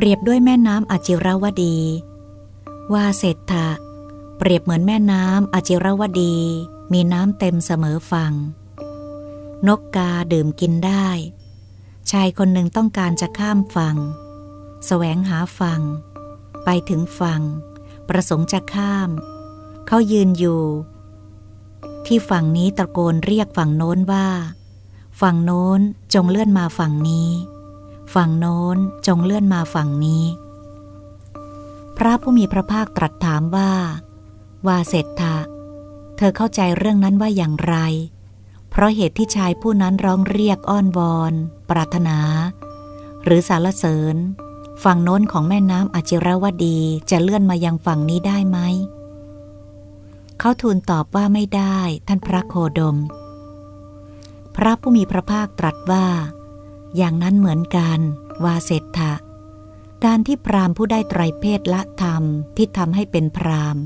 เปรียบด้วยแม่น้ำอจิรวดี ว่าเศรษฐะเปรียบเหมือนแม่น้ำอจิรวดี มีน้ำเต็มเสมอฝั่ง นกกาดื่มกินได้ ชายคนหนึ่งต้องการจะข้ามฝั่งแสวงหาฝั่ง ไปถึงฝั่ง ประสงค์จะข้าม เขายืนอยู่ ที่ฝั่งนี้ตะโกนเรียกฝั่งโน้นว่า ฝั่งโน้นจงเลื่อนมาฝั่งนี้ ฝั่งโน้นจงเลื่อนมาฝั่งนี้ พระผู้มีพระภาคตรัสถามว่า วาเสร็จทะเธอเข้าใจเรื่องนั้นว่าอย่างไร เพราะเหตุที่ชายผู้นั้นร้องเรียกอ้อนวอน ปรารถนา หรือสารเสริญ ฝั่งโน้นของแม่น้ำอจิรวดีจะเลื่อนมายังฝั่งนี้ได้ไหม เขาทูลตอบว่าไม่ได้ ท่านพระโคดม พระผู้มีพระภาคตรัสว่า อย่างนั้นเหมือนกันวาเศรษฐะการที่พรามผู้ได้ไตรเพศละธรรมที่ทำให้เป็นพราม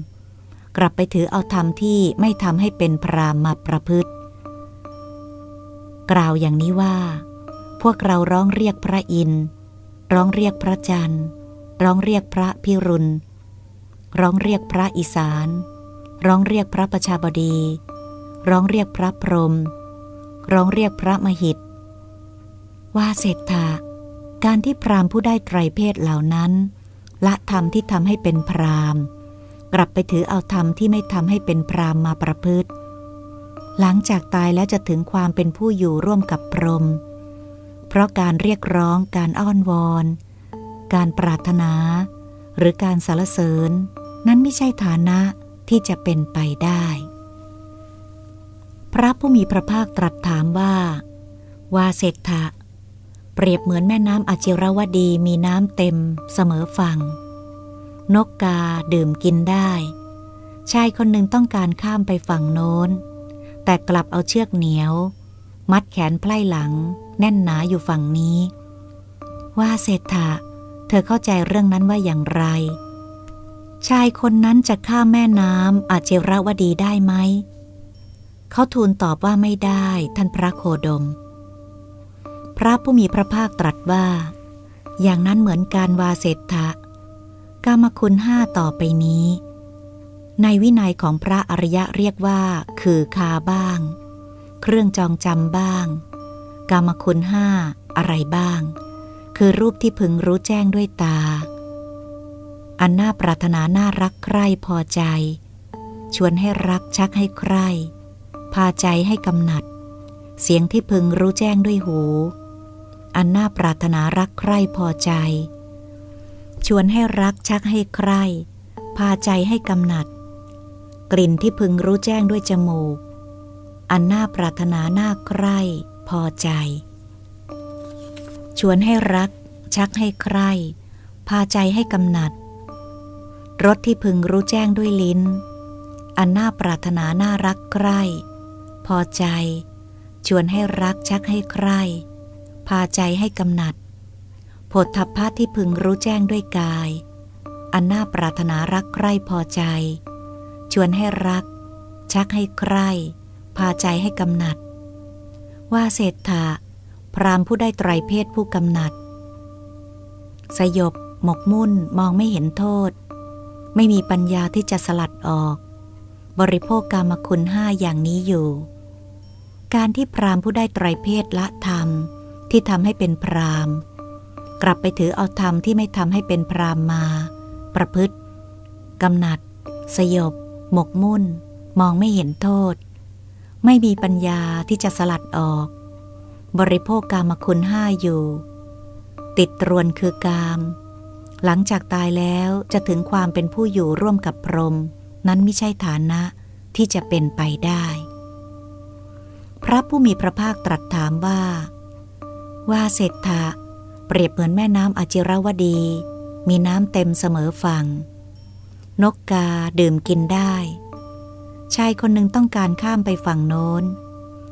กลับไปถือเอาธรรมที่ไม่ทำให้เป็นพรามมาประพฤติ กล่าวอย่างนี้ว่า พวกเราร้องเรียกพระอินทร์ร้องเรียกพระจันทร์ ร้องเรียกพระพิรุณ ร้องเรียกพระอีสาน ร้องเรียกพระประชาบดี ร้องเรียกพระพรหมร้องเรียกพระมหิต ว่าเศรษฐาการที่พรามผู้ได้ไตรเพศเหล่านั้น ละธรรมที่ทำให้เป็นพรามกลับไปถือเอาธรรมที่ไม่ทำให้เป็นพรามมาประพฤติ หลังจากตายแล้วจะถึงความเป็นผู้อยู่ร่วมกับพรหมเพราะการเรียกร้องการอ้อนวอน การปรารถนา หรือการสรรเสริญ นั้นไม่ใช่ฐานะที่จะเป็นไปได้ พระผู้มีพระภาคตรัสถามว่า วาเศรษฐะ เปรียบเหมือนแม่น้ำอจิรวดีมีน้ำเต็มเสมอฝั่ง นกกาดื่มกินได้ ชายคนหนึ่งต้องการข้ามไปฝั่งโน้น แต่กลับเอาเชือกเหนียว มัดแขนไพล่หลัง แน่นหนาอยู่ฝั่งนี้ ว่าเศรษฐะเธอเข้าใจเรื่องนั้นว่าอย่างไร ชายคนนั้นจะข้ามแม่น้ำอาเจรวดีได้ไหม เขาทูลตอบว่าไม่ได้ ท่านพระโคดม ระผู้มีพระภาคตรัสว่า อย่างนั้นเหมือนการวาเศรษฐะกามคุณห้าต่อไปนี้ ในวินัยของพระอริยะเรียกว่า คือคาบ้าง เครื่องจองจำบ้าง กามคุณห้าอะไรบ้าง คือรูปที่พึงรู้แจ้งด้วยตา อันน่าปรารถนาน่ารักใคร่พอใจ ชวนให้รักชักให้ใคร่ พาใจให้กำหนัด เสียงที่พึงรู้แจ้งด้วยหู อันน่าปรารถนารักใคร่พอใจ ชวนให้รักชักให้ใคร่พาใจให้กำหนัด กลิ่นที่พึงรู้แจ้งด้วยจมูก อันน่าปรารถนาน่าใคร่พอใจ ชวนให้รัก ชักให้ใคร่พาใจให้กำหนัดรสที่พึงรู้แจ้งด้วยลิ้น อันน่าปรารถนาน่ารักใคร่พอใจ ชวนให้รักชักให้ใคร่าใจให้กำหนัดผลทัพพะที่พึงรู้แจ้งด้วยกาย อันน่าปรารถนารักใคร่พอใจ ชวนให้รัก ชักให้ใคร่พาใจให้กำหนัด ว่าเศรษฐะพรามผู้ได้ไตรเพศผู้กำหนัด สยบ หมกมุ่นมองไม่เห็นโทษ ไม่มีปัญญาที่จะสลัดออก บริโภคกรรมคุณห้าอย่างนี้อยู่ การที่พรามผู้ได้ไตรเพศละธรรม ที่ทำให้เป็นพรามกลับไปถือเอาธรรมที่ไม่ทำให้เป็นพรามมา ประพฤติกำหนัด สยบ หมกมุ่น มองไม่เห็นโทษ ไม่มีปัญญาที่จะสลัดออก บริโภคกามคุณห้าอยู่ ติดตรวนคือกาม หลังจากตายแล้วจะถึงความเป็นผู้อยู่ร่วมกับพรหมนั้นไม่ใช่ฐานะที่จะเป็นไปได้ พระผู้มีพระภาคตรัสถามว่า ว่าเศรษฐะเปรียบเหมือนแม่น้ำอจิรวดี มีน้ำเต็มเสมอฝั่ง นกกาดื่มกินได้ ชายคนหนึ่งต้องการข้ามไปฝั่งโน้น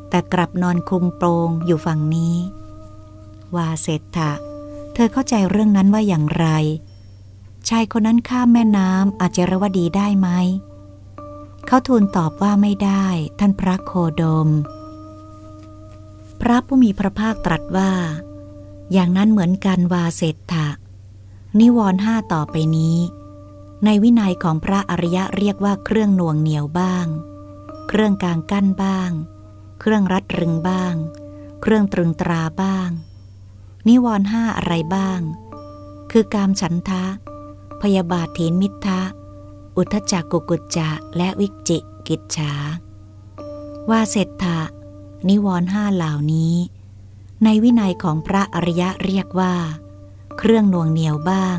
แต่กลับนอนคลุมโปรงอยู่ฝั่งนี้ว่าเศรษฐะเธอเข้าใจเรื่องนั้นว่าอย่างไร ชายคนนั้นข้ามแม่น้ำอาจจะรวดีได้ไหม เขาทูลตอบว่าไม่ได้ ท่านพระโคดม พระผู้มีพระภาคตรัสว่า อย่างนั้นเหมือนกันวาเศรษฐะ นิวรณ์ห้าต่อไปนี้ ในวินัยของพระอริยะเรียกว่าเครื่องน่วงเหนียวบ้าง เครื่องกลางกั้นบ้าง เครื่องรัดรึงบ้าง เครื่องตรึงตราบ้าง นิวรณ์ห้าอะไรบ้าง คือกามฉันทะ พยาบาทถีนมิทะ อุทจักกุกุจจะและวิจิกิจฉาวาเศรษฐะ นิวรณ์ห้าเหล่านี้ ในวินัยของพระอริยะเรียกว่า เครื่องนวงเหนียวบ้าง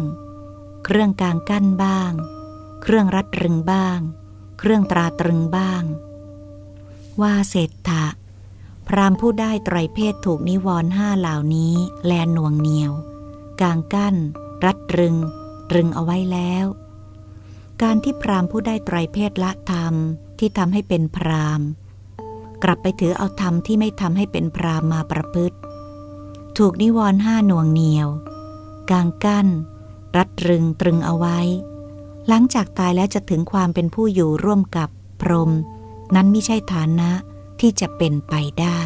เครื่องกลางกั้นบ้าง เครื่องรัดรึงบ้าง เครื่องตราตรึงบ้าง ว่าเศรษฐะพรามผู้ได้ไตรเพศถูกนิวรณ์ห้าเหล่านี้แลน่วงเหนียวกลางกั้น รัดรึง รึงเอาไว้แล้ว การที่พรามผู้ได้ไตรเพศละธรรมที่ทำให้เป็นพราม กลับไปถือเอาธรรมที่ไม่ทำให้เป็นพรามมาประพฤติ ถูกนิวรณ์ห้าหน่วงเหนียว กางกั้น รัดรึงตรึงเอาไว้ หลังจากตายแล้วจะถึงความเป็นผู้อยู่ร่วมกับพรหมนั้นไม่ใช่ฐานะที่จะเป็นไปได้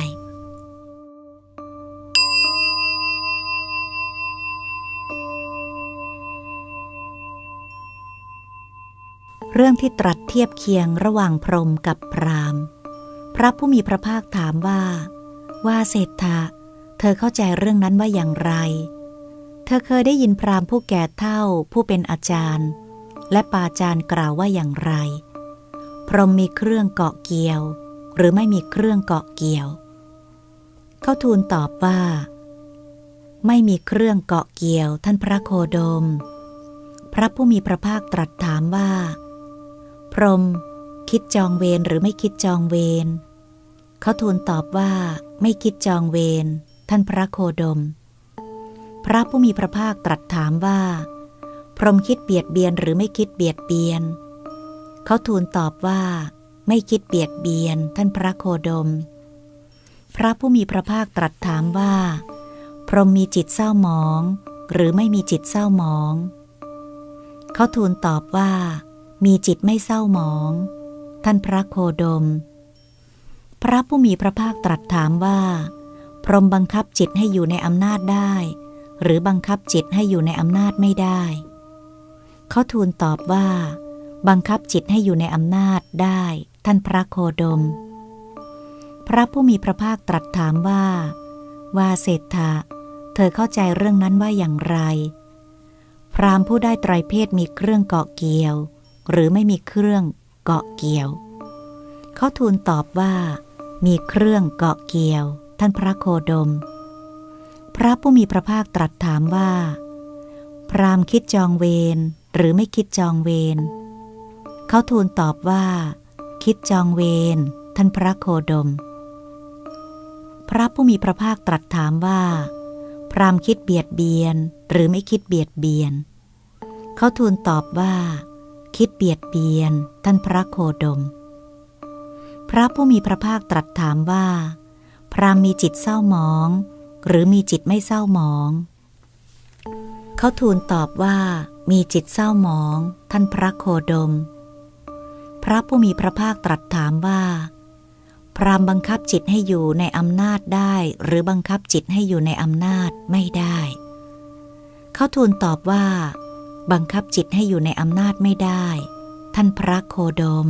เรื่องที่ตรัสเทียบเคียงระหว่างพรหมกับพราม พระผู้มีพระภาคถามว่า ว่าเศรษฐะเธอเข้าใจเรื่องนั้นว่าอย่างไร เธอเคยได้ยินพราหมณ์ผู้แก่เท่าผู้เป็นอาจารย์ และปาจารย์กล่าวว่าอย่างไร พรหมมีเครื่องเกาะเกี่ยว หรือไม่มีเครื่องเกาะเกี่ยว เขาทูลตอบว่า ไม่มีเครื่องเกาะเกี่ยวท่านพระโคดม พระผู้มีพระภาคตรัสถามว่า พรหมคิดจองเวรหรือไม่คิดจองเวร เขาทูลตอบว่าไม่คิดจองเวรท่านพระโคดม พระผู้มีพระภาคตรัสถามว่า พรหมคิดเบียดเบียนหรือไม่คิดเบียดเบียน เขาทูลตอบว่า ไม่คิดเบียดเบียนท่านพระโคดม พระผู้มีพระภาคตรัสถามว่า พรหมมีจิตเศร้าหมอง หรือไม่มีจิตเศร้าหมอง เขาทูลตอบว่า มีจิตไม่เศร้าหมอง ท่านพระโคดม พระผู้มีพระภาคตรัสถามว่า พรหมบังคับจิตให้อยู่ในอำนาจได้ หรือบังคับจิตให้อยู่ในอำนาจไม่ได้ เขาทูลตอบว่า บังคับจิตให้อยู่ในอำนาจได้ ท่านพระโคดม พระผู้มีพระภาคตรัสถามว่า ว่าเศรษฐะเธอเข้าใจเรื่องนั้นว่าอย่างไร พรามผู้ได้ไตรเพศมีเครื่องเกาะเกี่ยว หรือไม่มีเครื่องเกาะเกี่ยว เขาทูลตอบว่า มีเครื่องเกาะเกี่ยว ท่านพระโคดม พระผู้มีพระภาคตรัสถามว่า พรามคิดจองเวรหรือไม่คิดจองเวรเขาทูลตอบว่า คิดจองเวรท่านพระโคดม พระผู้มีพระภาคตรัสถามว่า พรามคิดเบียดเบียนหรือไม่คิดเบียดเบียน เขาทูลตอบว่า คิดเบียดเบียนท่านพระโคดม พระผู้มีพระภาคตรัสถามว่า พรามมีจิตเศร้าหมอง หรือมีจิตไม่เศร้าหมอง เขาทูลตอบว่ามีจิตเศร้าหมอง ท่านพระโคดม พระผู้มีพระภาคตรัสถามว่า พรามบังคับจิตให้อยู่ในอำนาจได้ หรือบังคับจิตให้อยู่ในอำนาจไม่ได้ เขาทูลตอบว่า บังคับจิตให้อยู่ในอำนาจไม่ได้ ท่านพระโคดม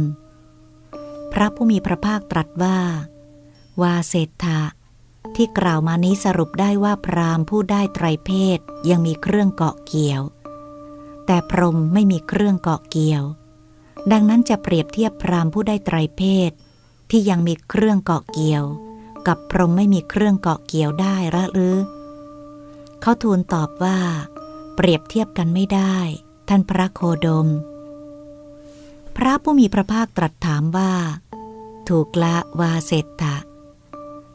พระผู้มีพระภาคตรัสว่า วาเศรษฐะที่กล่าวมานี้สรุปได้ว่าพรามผู้ได้ไตรเพศยังมีเครื่องเกาะเกี่ยว แต่พรหมไม่มีเครื่องเกาะเกี่ยว ดังนั้นจะเปรียบเทียบพรามผู้ได้ไตรเพศ ที่ยังมีเครื่องเกาะเกี่ยว กับพรหมไม่มีเครื่องเกาะเกี่ยวได้ละหรือ เขาทูลตอบว่า เปรียบเทียบกันไม่ได้ ท่านพระโคดม พระผู้มีพระภาคตรัสถามว่า ถูกละวาเศตตะ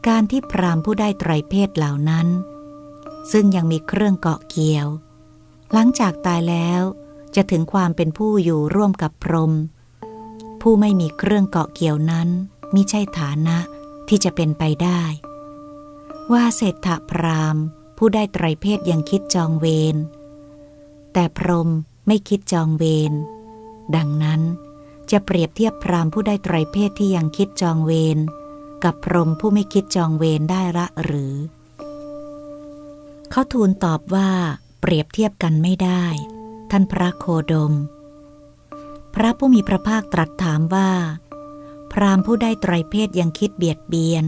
การที่พรามผู้ได้ไตรเพศเหล่านั้น ซึ่งยังมีเครื่องเกาะเกี่ยว หลังจากตายแล้วจะถึงความเป็นผู้อยู่ร่วมกับพรหมผู้ไม่มีเครื่องเกาะเกี่ยวนั้นมิใช่ฐานะที่จะเป็นไปได้ ว่าเศรษฐพรามผู้ได้ไตรเพศยังคิดจองเวรแต่พรหมไม่คิดจองเวรดังนั้น จะเปรียบเทียบพรามผู้ได้ไตรเพศที่ยังคิดจองเวรกับพรหมผู้ไม่คิดจองเวรได้ละหรือ เขาทูลตอบว่า เปรียบเทียบกันไม่ได้ ท่านพระโคดม พระผู้มีพระภาคตรัสถามว่า พรามผู้ได้ไตรเพศยังคิดเบียดเบียน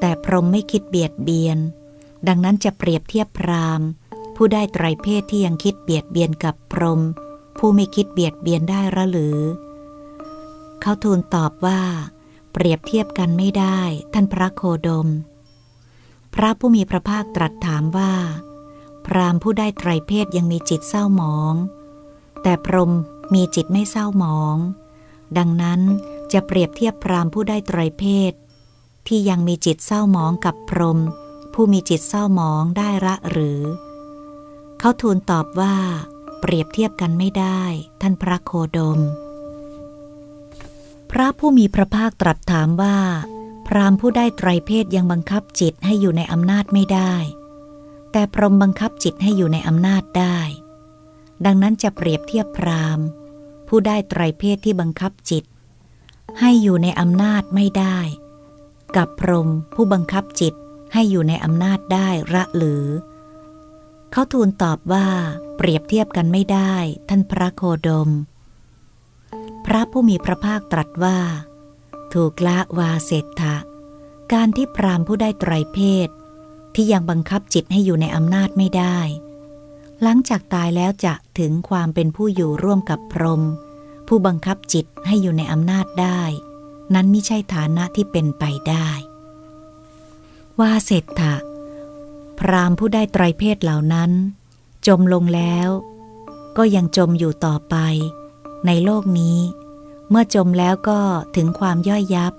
แต่พรหมไม่คิดเบียดเบียน ดังนั้นจะเปรียบเทียบพรามผู้ได้ไตรเพศที่ยังคิดเบียดเบียนกับพรหมผู้ไม่คิดเบียดเบียนได้ระหรือ เขาทูลตอบว่า เปรียบเทียบกันไม่ได้ ท่านพระโคดม พระผู้มีพระภาคตรัสถามว่า พรามผู้ได้ไตรเพศยังมีจิตเศร้าหมอง แต่พรหมมีจิตไม่เศร้าหมอง ดังนั้นจะเปรียบเทียบพรามผู้ได้ไตรเพศ ที่ยังมีจิตเศร้าหมองกับพรหมผู้มีจิตเศร้าหมองได้ละหรือ เขาทูลตอบว่า เปรียบเทียบกันไม่ได้ ท่านพระโคดม พระผู้มีพระภาคตรัสถามว่า พรามผู้ได้ไตรเพศยังบังคับจิตให้อยู่ในอำนาจไม่ได้ แต่พรหมบังคับจิตให้อยู่ในอำนาจได้ ดังนั้นจะเปรียบเทียบพรามผู้ได้ไตรเพศที่บังคับจิต ให้อยู่ในอำนาจไม่ได้ กับพรหมผู้บังคับจิตให้อยู่ในอำนาจได้ระหรือ เขาทูลตอบว่าเปรียบเทียบกันไม่ได้ ท่านพระโคดม พระผู้มีพระภาคตรัสว่า ถูกละวาเศรษฐะการที่พรามผู้ได้ไตรเพศ ที่ยังบังคับจิตให้อยู่ในอำนาจไม่ได้ หลังจากตายแล้วจะถึงความเป็นผู้อยู่ร่วมกับพรหมผู้บังคับจิตให้อยู่ในอำนาจได้ นั้นไม่ใช่ฐานะที่เป็นไปได้วาเศรษฐะพรามผู้ได้ไตรเพศเหล่านั้น จมลงแล้ว ก็ยังจมอยู่ต่อไป ในโลกนี้ เมื่อจมแล้วก็ถึงความย่อยยับ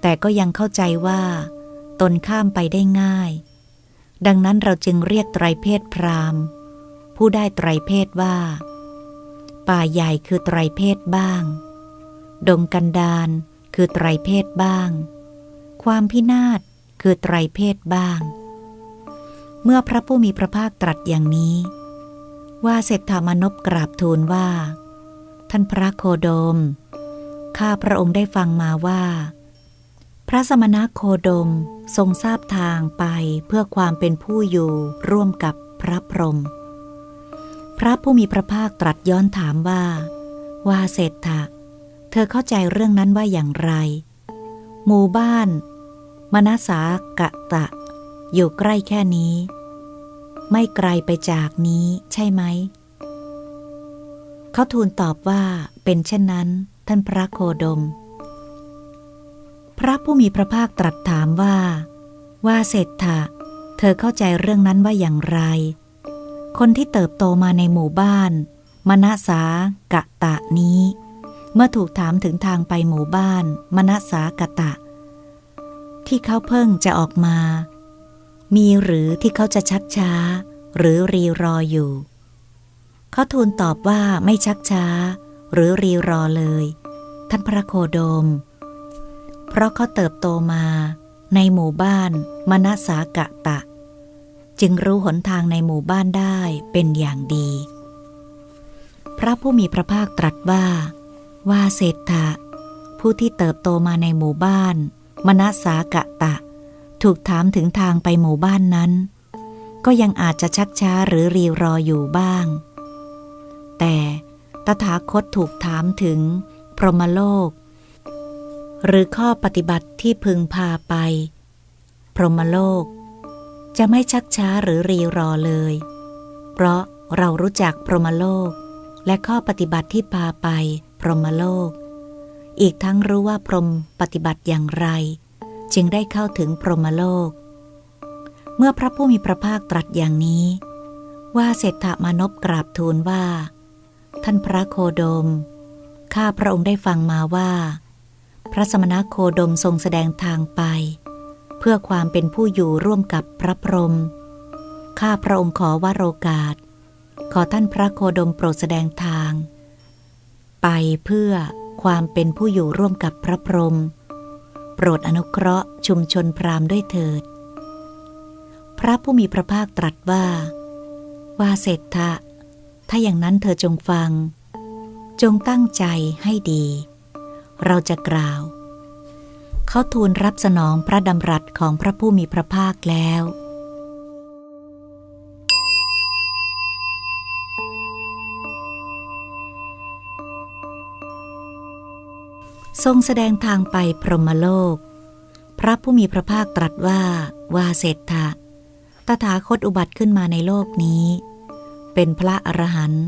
แต่ก็ยังเข้าใจว่า ตนข้ามไปได้ง่าย ดังนั้นเราจึงเรียกไตรเพศพรามผู้ได้ไตรเพศว่า ป่าใหญ่คือไตรเพศบ้าง ดงกันดานคือไตรเพศบ้าง ความพินาศคือไตรเพศบ้าง เมื่อพระผู้มีพระภาคตรัสอย่างนี้ ว่าเศรษฐามนพกราบทูลว่า ท่านพระโคดม ข้าพระองค์ได้ฟังมาว่า พระสมณโคดมทรงทราบทางไปเพื่อความเป็นผู้อยู่ร่วมกับพระพรหม พระผู้มีพระภาคตรัสย้อนถามว่าว่าเศรษฐะ เธอเข้าใจเรื่องนั้นว่าอย่างไร หมู่บ้าน มนาสากะตะ อยู่ใกล้แค่นี้ ไม่ไกลไปจากนี้ใช่ไหม เขาทูลตอบว่าเป็นเช่นนั้น ท่านพระโคดม พระผู้มีพระภาคตรัสถามว่า ว่าเศรษฐะเธอเข้าใจเรื่องนั้นว่าอย่างไร คนที่เติบโตมาในหมู่บ้าน มณสากะตะนี้ เมื่อถูกถามถึงทางไปหมู่บ้าน มณสากะตะ ที่เขาเพิ่งจะออกมา มีหรือที่เขาจะชักช้า หรือรีรออยู่ เขาทูลตอบว่าไม่ชักช้า หรือรีรอเลย ท่านพระโคโดม เพราะเขาเติบโตมาในหมู่บ้านมณสากะตะ จึงรู้หนทางในหมู่บ้านได้เป็นอย่างดี พระผู้มีพระภาคตรัสว่า ว่าเศรษฐะผู้ที่เติบโตมาในหมู่บ้านมณสากะตะ ถูกถามถึงทางไปหมู่บ้านนั้น ก็ยังอาจจะชักช้าหรือรีรออยู่บ้าง แต่ตถาคตถูกถามถึง พรหมโลก หรือข้อปฏิบัติที่พึงพาไป พรหมโลก จะไม่ชักช้าหรือรีรอเลย เพราะเรารู้จักพรหมโลก และข้อปฏิบัติที่พาไป พรหมโลก อีกทั้งรู้ว่าพรหมปฏิบัติอย่างไร จึงได้เข้าถึงพรหมโลก เมื่อพระผู้มีพระภาคตรัสอย่างนี้ ว่าเศรษฐมานพกราบทูลว่า ท่านพระโคดม ข้าพระองค์ได้ฟังมาว่า พระสมณโคดมทรงแสดงทางไป เพื่อความเป็นผู้อยู่ร่วมกับพระพรหม ข้าพระองค์ขอวโรกาส ขอท่านพระโคดมโปรดแสดงทาง ไปเพื่อความเป็นผู้อยู่ร่วมกับพระพรหม โปรดอนุเคราะห์ชุมชนพราหมณ์ด้วยเถิด พระผู้มีพระภาคตรัสว่า ว่าเศรษฐะ ถ้าอย่างนั้นเธอจงฟัง จงตั้งใจให้ดี เราจะกล่าว เขาทูลรับสนองพระดำรัสของพระผู้มีพระภาคแล้วทรงแสดงทางไปพรหมโลก พระผู้มีพระภาคตรัสว่า วาเศรษฐะตถาคตอุบัติขึ้นมาในโลกนี้ เป็นพระอรหันต์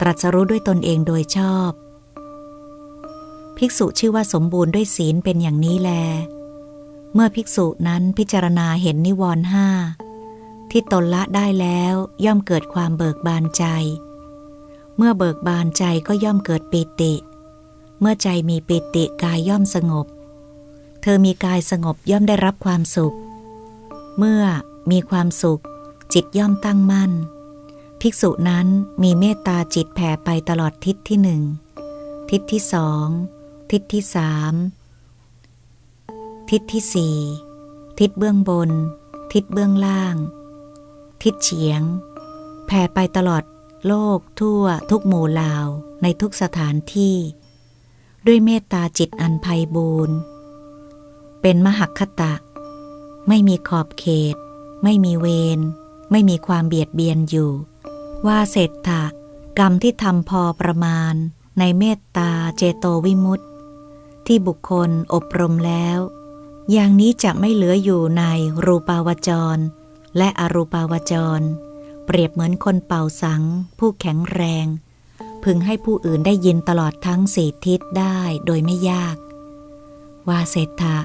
ตรัสรู้ด้วยตนเองโดยชอบ ภิกษุชื่อว่าสมบูรณ์ด้วยศีลเป็นอย่างนี้แล เมื่อภิกษุนั้นพิจารณาเห็นนิวรณ์ห้าที่ตนละได้แล้วย่อมเกิดความเบิกบานใจ เมื่อเบิกบานใจก็ย่อมเกิดปิติ เมื่อใจมีปิติกายย่อมสงบ เธอมีกายสงบย่อมได้รับความสุข เมื่อมีความสุข จิตย่อมตั้งมั่น ภิกษุนั้นมีเมตตาจิตแผ่ไปตลอดทิศที่หนึ่ง ทิศที่สอง ทิศที่สาม ทิศที่สี่ ทิศเบื้องบน ทิศเบื้องล่าง ทิศเฉียง แผ่ไปตลอดโลกทั่วทุกหมู่ลาวในทุกสถานที่ ด้วยเมตตาจิตอันไพบูรณ์เป็นมหักคตะ ไม่มีขอบเขต ไม่มีเวรไม่มีความเบียดเบียนอยู่ ว่าเศรษฐะกรรมที่ทำพอประมาณ ในเมตตาเจโตวิมุตติ ที่บุคคลอบรมแล้ว อย่างนี้จะไม่เหลืออยู่ในรูปาวจร และอรูปาวจร เปรียบเหมือนคนเป่าสัง ผู้แข็งแรง พึงให้ผู้อื่นได้ยินตลอดทั้งสี่ทิศได้โดยไม่ยาก วาเศรษฐะ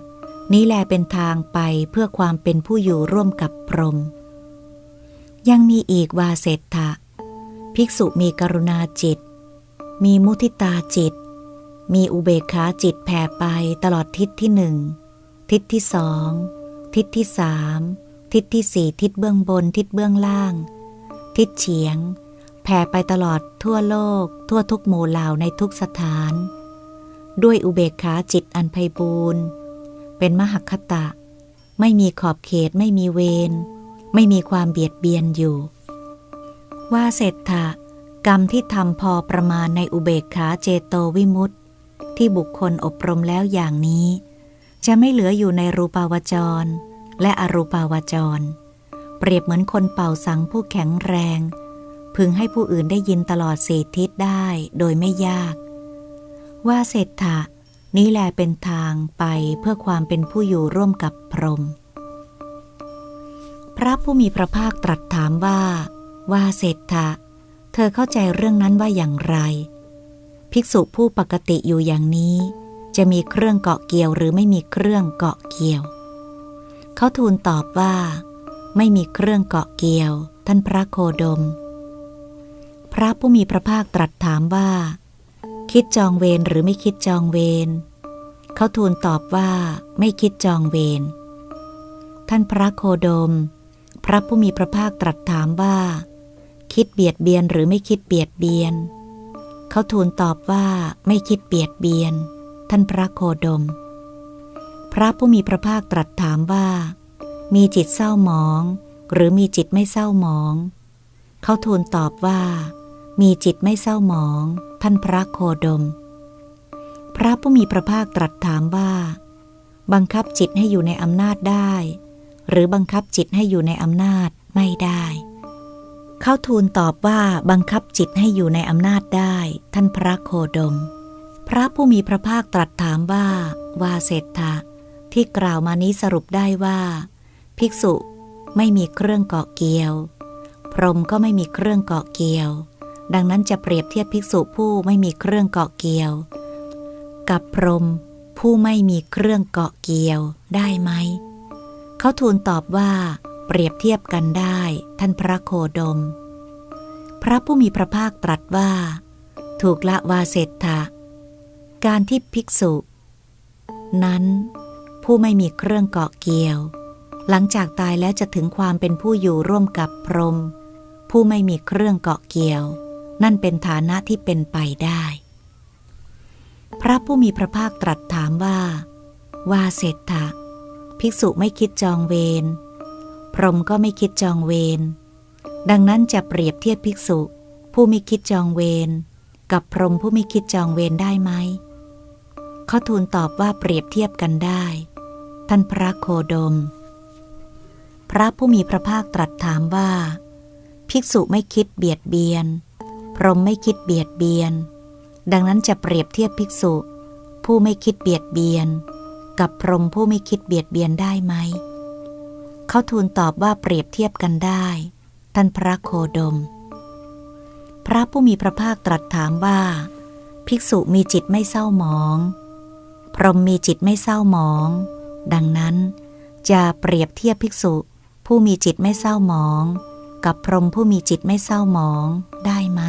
นี้แลเป็นทางไปเพื่อความเป็นผู้อยู่ร่วมกับพรหมยังมีอีกวาเศรษฐะ ภิกษุมีกรุณาจิต มีมุทิตาจิต มีอุเบกขาจิตแผ่ไปตลอดทิศที่หนึ่ง ทิศที่สอง ทิศที่สาม ทิศที่สี่ทิศเบื้องบนทิศเบื้องล่าง ทิศเฉียง แผ่ไปตลอดทั่วโลก ทั่วทุกหมู่เหล่าในทุกสถาน ด้วยอุเบกขาจิตอันไพบูรณ์เป็นมหัคตะ ไม่มีขอบเขตไม่มีเวรไม่มีความเบียดเบียนอยู่ ว่าเศรษฐะกรรมที่ทำพอประมาณในอุเบกขาเจโตวิมุตติ ที่บุคคลอบรมแล้วอย่างนี้ จะไม่เหลืออยู่ในรูปาวจร และอรูปาวจร เปรียบเหมือนคนเป่าสังผู้แข็งแรง พึงให้ผู้อื่นได้ยินตลอดสีทิศได้โดยไม่ยาก ว่าเศรษฐะนี้แลเป็นทางไปเพื่อความเป็นผู้อยู่ร่วมกับพรหมพระผู้มีพระภาคตรัสถามว่า ว่าเศรษฐะเธอเข้าใจเรื่องนั้นว่าอย่างไร ภิกษุผู้ปกติอยู่อย่างนี้ จะมีเครื่องเกาะเกี่ยวหรือไม่มีเครื่องเกาะเกี่ยว เขาทูลตอบว่า ไม่มีเครื่องเกาะเกี่ยว ท่านพระโคดม พระผู้มีพระภาคตรัสถามว่า คิดจองเวรหรือไม่คิดจองเวรเขาทูลตอบว่าไม่คิดจองเวรท่านพระโคดม พระผู้มีพระภาคตรัสถามว่า คิดเบียดเบียนหรือไม่คิดเบียดเบียน เขาทูลตอบว่าไม่คิดเบียดเบียน ท่านพระโคดม พระผู้มีพระภาคตรัสถามว่า มีจิตเศร้าหมอง หรือมีจิตไม่เศร้าหมอง เขาทูลตอบว่า มีจิตไม่เศร้าหมอง ท่านพระโคดม พระผู้มีพระภาคตรัสถามว่า บังคับจิตให้อยู่ในอำนาจได้ หรือบังคับจิตให้อยู่ในอำนาจไม่ได้ เขาทูลตอบว่าบังคับจิตให้อยู่ในอำนาจได้ ท่านพระโคดม พระผู้มีพระภาคตรัสถามว่าว่าเศรษฐะที่กล่าวมานี้สรุปได้ว่า ภิกษุไม่มีเครื่องเกาะเกี่ยว พรหมก็ไม่มีเครื่องเกาะเกี่ยว ดังนั้นจะเปรียบเทียบภิกษุผู้ไม่มีเครื่องเกาะเกี่ยว กับพรหมผู้ไม่มีเครื่องเกาะเกี่ยวได้ไหม เขาทูลตอบว่า เปรียบเทียบกันได้ ท่านพระโคดม พระผู้มีพระภาคตรัสว่า ถูกละวาเศรษฐะการที่ภิกษุ นั้น ผู้ไม่มีเครื่องเกาะเกี่ยว หลังจากตายแล้วจะถึงความเป็นผู้อยู่ร่วมกับพรหมผู้ไม่มีเครื่องเกาะเกี่ยว นั่นเป็นฐานะที่เป็นไปได้ พระผู้มีพระภาคตรัสถามว่า วาเศรษฐะภิกษุไม่คิดจองเวร รหมก็ไม่คิดจองเวร ดังนั้นจะเปรียบเทียบภิกษุ ผู้ไม่คิดจองเวร กับพรหมผู้ไม่คิดจองเวรได้ไหมเขาทูลตอบว่าเปรียบเทียบกันได้ ท่านพระโคดม พระผู้มีพระภาคตรัสถามว่า ภิกษุไม่คิดเบียดเบียน พรหมไม่คิดเบียดเบียน ดังนั้นจะเปรียบเทียบภิกษุ ผู้ไม่คิดเบียดเบียน กับพรหมผู้ไม่คิดเบียดเบียนได้ไหม เขาทูลตอบว่าเปรียบเทียบกันได้ ท่านพระโคดม พระผู้มีพระภาคตรัสถามว่า ภิกษุมีจิตไม่เศร้าหมอง พรหมมีจิตไม่เศร้าหมอง ดังนั้น จะเปรียบเทียบภิกษุ ผู้มีจิตไม่เศร้าหมอง กับพรหมผู้มีจิตไม่เศร้าหมองได้ไหม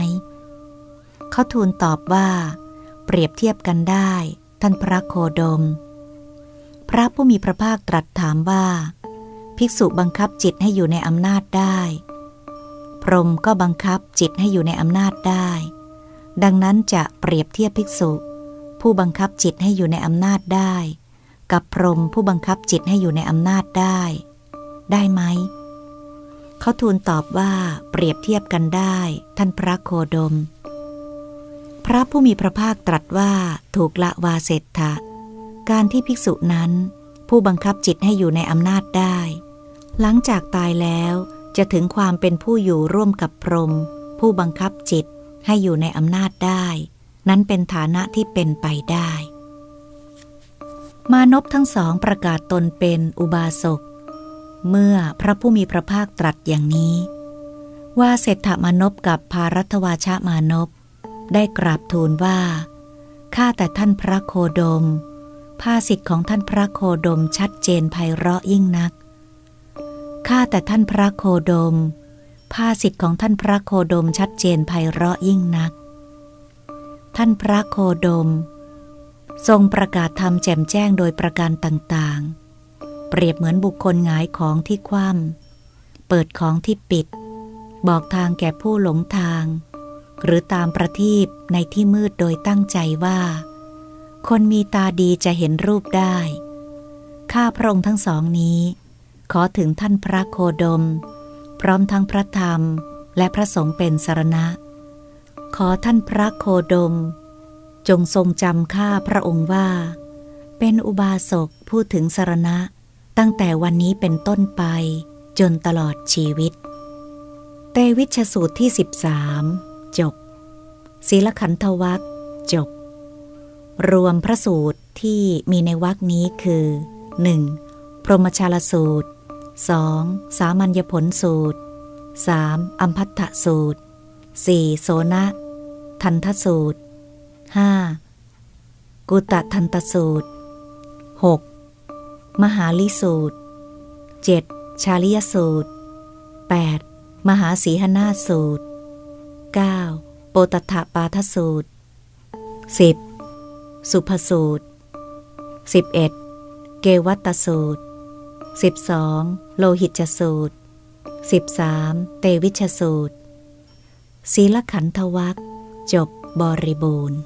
เขาทูลตอบว่า เปรียบเทียบกันได้ ท่านพระโคดม พระผู้มีพระภาคตรัสถามว่า ภิกษุบังคับจิตให้อยู่ในอำนาจได้ พรหมก็บังคับจิตให้อยู่ในอำนาจได้ ดังนั้นจะเปรียบเทียบภิกษุ ผู้บังคับจิตให้อยู่ในอำนาจได้ กับพรหมผู้บังคับจิตให้อยู่ในอำนาจได้ ได้ไหมเขาทูลตอบว่าเปรียบเทียบกันได้ ท่านพระโคดม พระผู้มีพระภาคตรัสว่าถูกละวาเสร็จทะการที่ภิกษุนั้น ผู้บังคับจิตให้อยู่ในอำนาจได้ หลังจากตายแล้วจะถึงความเป็นผู้อยู่ร่วมกับพรหมผู้บังคับจิตให้อยู่ในอำนาจได้ นั้นเป็นฐานะที่เป็นไปได้ มานพทั้งสองประกาศตนเป็นอุบาสก เมื่อพระผู้มีพระภาคตรัสอย่างนี้ ว่าเศรษฐมานพกับภารัตวาชมานพ ได้กราบทูลว่า ข้าแต่ท่านพระโคดมภาสิทธิ์ของท่านพระโคดมชัดเจนไพเราะยิ่งนัก ข้าแต่ท่านพระโคดม ภาสิทธิ์ของท่านพระโคดมชัดเจนไพเราะยิ่งนัก ท่านพระโคดม ทรงประกาศธรรมแจ่มแจ้งโดยประการต่างๆ เปรียบเหมือนบุคคลหงายของที่คว่ำเปิดของที่ปิด บอกทางแก่ผู้หลงทาง หรือตามประทีปในที่มืดโดยตั้งใจว่า คนมีตาดีจะเห็นรูปได้ข้าพระองค์ทั้งสองนี้ ขอถึงท่านพระโคดม พร้อมทั้งพระธรรมและพระสงฆ์เป็นสารณะ ขอท่านพระโคดม จงทรงจำข้าพระองค์ว่า เป็นอุบาสกพูดถึงสารณะ ตั้งแต่วันนี้เป็นต้นไปจนตลอดชีวิต เตวิชสูตรที่ 13 จบ ศีลขันธวัคจบ รวมพระสูตรที่มีในวรคนี้คือ 1. พรหมชาลสูตร 2. สามัญญผลสูตร 3. อัมพัทธสูตร 4. โสนะ ทันทสูตร 5. กุตะทันตสูตร 6. มหาลิสูตร 7. ชาลิยสูตร 8. มหาสีหนาสูตร 9. โปตถปาทสูตร 10. สุภสูตร 11. เกวัตสูตร 12. โลหิตสูตร 13. เตวิชสูตรศีลขันธวัคจบบริบูรณ์